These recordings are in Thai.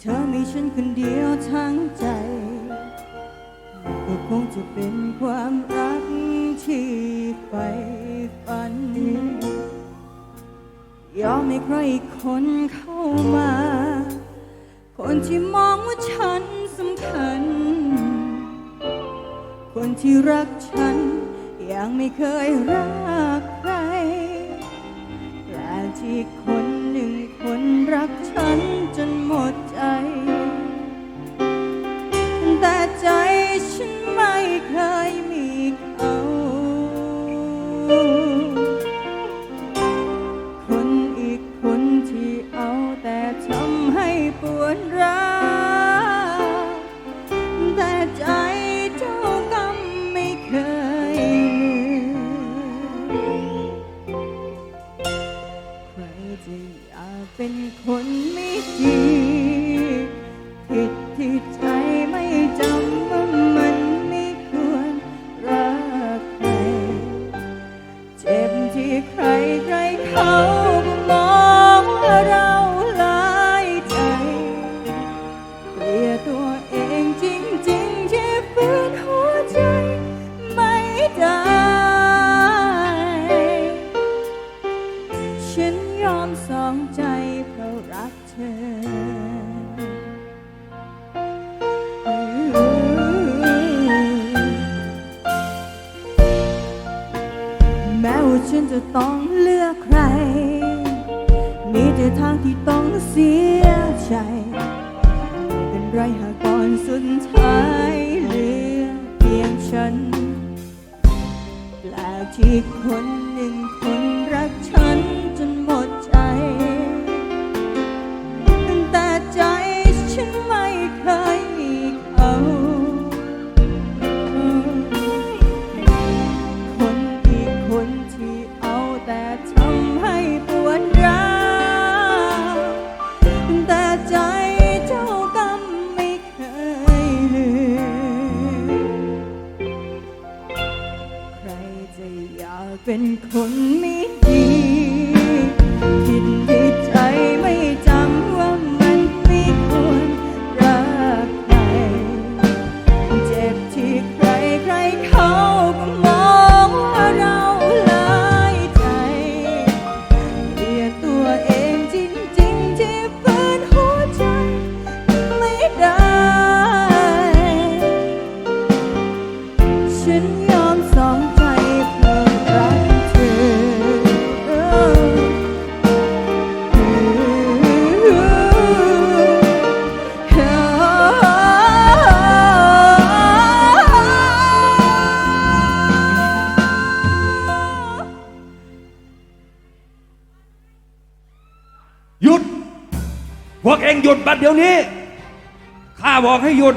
เธอมีฉันคนเดียวทั้งใจ ก็คงจะเป็นความรักที่ใฝ่ฝัน ยอมให้ใครคนเข้ามา คนที่มองว่าฉันสำคัญ คนที่รักฉันยังไม่เคยรักใครแต่ที่คนหนึ่งคนรักฉันจนหมด คนอีกคนที่เอาแต่ทำให้ปวดร้าวแต่ใจเจ้ากรรมไม่เคยลืมใครจะอยากเป็นคนไม่ดีผิดที่ใจ ตัวเองจริงๆที่ฝืนหัวใจไม่ได้ ฉันยอมสองใจเพราะรักเธอแม้ว่าฉันจะต้องเลือกใคร มีแต่ทางที่ต้องเสียใจ ไรหากก่อนสุดท้ายเหลือเพียงฉันแปลกที่คนหนึ่งคนรักฉันจนหมดใจแต่ใจฉันไม่เคยมีเขาคนอีกคนที่เอาแต่ทำให้ปวดร้าวแต่ใจ หยุด พวกเองหยุดบัดเดี๋ยวนี้ ข้าบอกให้หยุด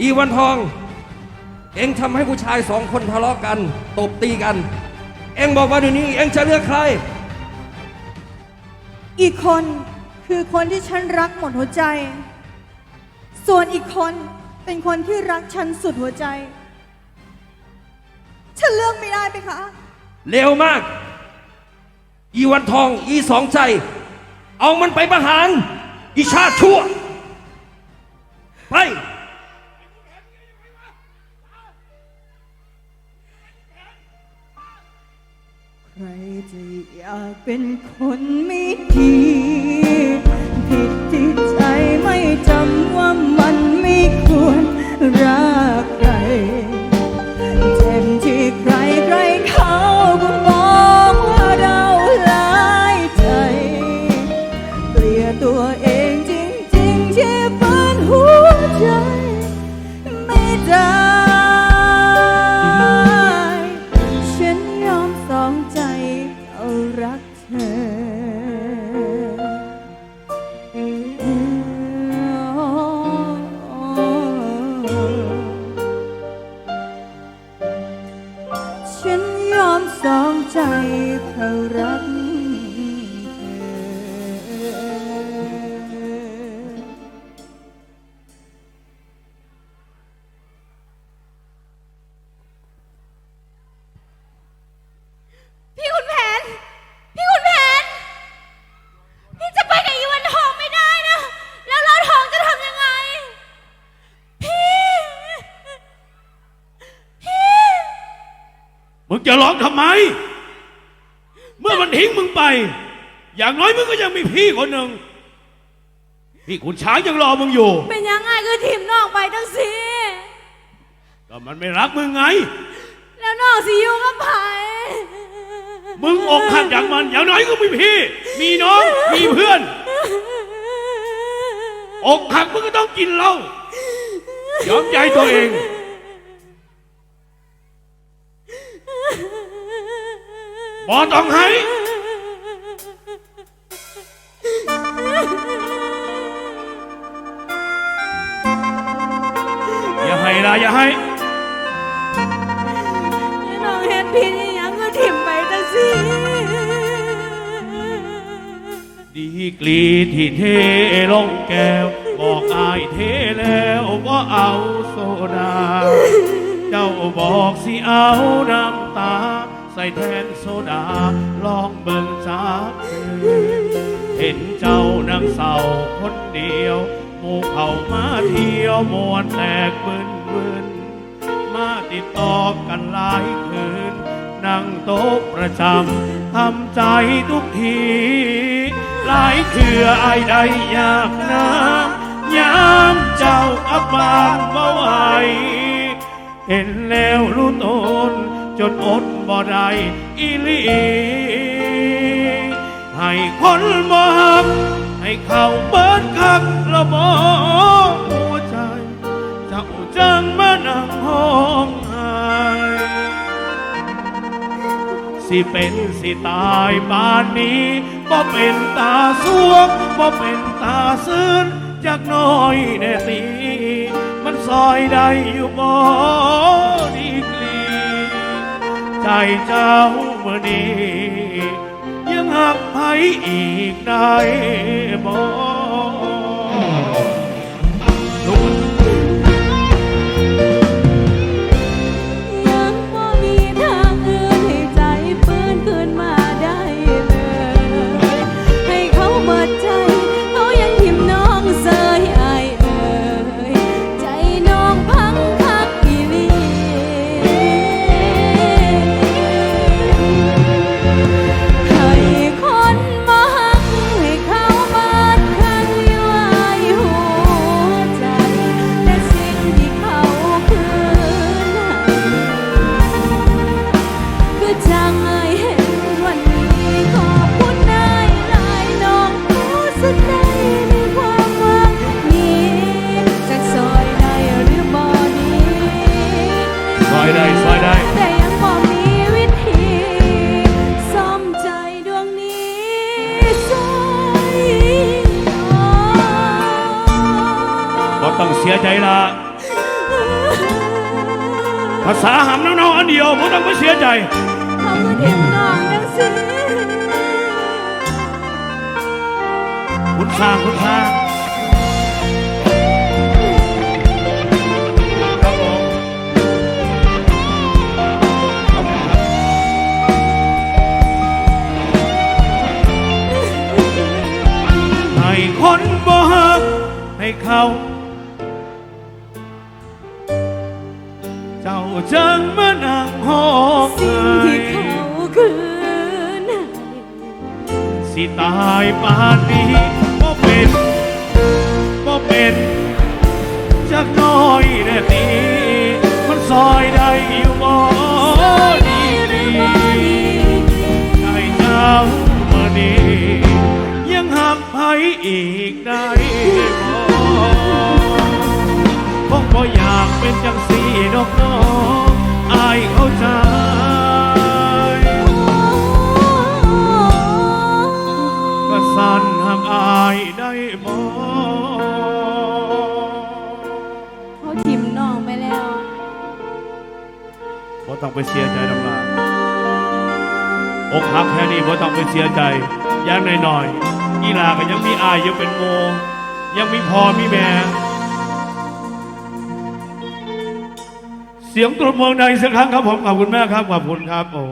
อีวันทอง เองทำให้ผู้ชายสองคนทะเลาะกัน ตบตีกัน เองบอกว่าเดี๋ยวนี้ เองจะเลือกใคร อีกคนคือคนที่ฉันรักหมดหัวใจ ส่วนอีกคนเป็นคนที่รักฉันสุดหัวใจ ฉันเลือกไม่ได้ไหมคะ เร็วมาก อีวันทอง อีสองใจ เอามันไปประหาร อีชาชั่ว ไป ใครจะอยากเป็นคนไม่ดีผิด จะร้องทำไม เมื่อมันทิ้งมึงไป อย่างน้อยมึงก็ยังมีพี่คนหนึ่งพี่ขุนช้างยังรอมึงอยู่ เป็นยังไงคือทีมน้องไปจังสิก็มันไม่รักมึงไง แล้วน้องสิอยู่กับไผมึงอกหักอย่างมัน อย่างน้อยก็มีพี่ มีน้อง มีเพื่อน อกหักมึงก็ต้องกินเหล้ายอมใจตัวเอง บอต้องให้ อย่าให้ละอย่าให้ น้องเห็นพี่นี่ยังคือทีมไปจังสิดีกรีที่เทลงแก้ว บอกอายเทแล้วว่าเอาโซดา เจ้าบอกสิเอาน้ำตา ใส่แทนโซดา ลองเบิ่งจากเห็นเจ้านั่งเศร้าคนเดียว หมู่เขามาเที่ยวมวนแตกบึนบึนมาติดต่อกันหลายคืน นั่งโต๊ะประจำทำใจทุกที หลายเถื่อไอใดอยากน้ำยามเจ้าอับบานบ่ไหวเห็นแล้วรู้ตน จนอดบ่ได้อีหลีให้คนบ่ฮักให้เขาเปิดคักระบอหัวใจ เจ้าจังมานั่งห้องไห้สิเป็นสิตายป่านนี้บ่เป็นตาสวงบ่เป็นตาซื่นจากน้อยแน่ตีมันซอยได้อยู่บ่ดีกลี ใจเจ้าเมื่อนี้ ยังหักไผอีกได้บ่ ภาษาหำน้องๆอันเดียวบ่ต้องไปเสียใจขาก็เทียมน้องจังสิคุณสร้างคุณสร้างให้คนบ่ฮักให้เขา จ้าจังมานั่งห้องสิ่งที่เขาคืนให้สิตายปานนี้บ่เป็นบ่เป็นจักน้อยแน่ตีมันซอยได้อยู่บ่ดีดีใจเจ้ามื่อนี้ยังหักไผอีกได้ บ่ต้องไปเสียใจลำลาอกหักแค่นี้บ่ต้องไปเสียใจอย่างน้อยๆกีฬาก็ยังมีอายยังเป็นโมยังมีพ่อมีแม่เสียงตรบมือในสักครั้งครับผมขอบคุณมากครับขอบคุณครับโอ้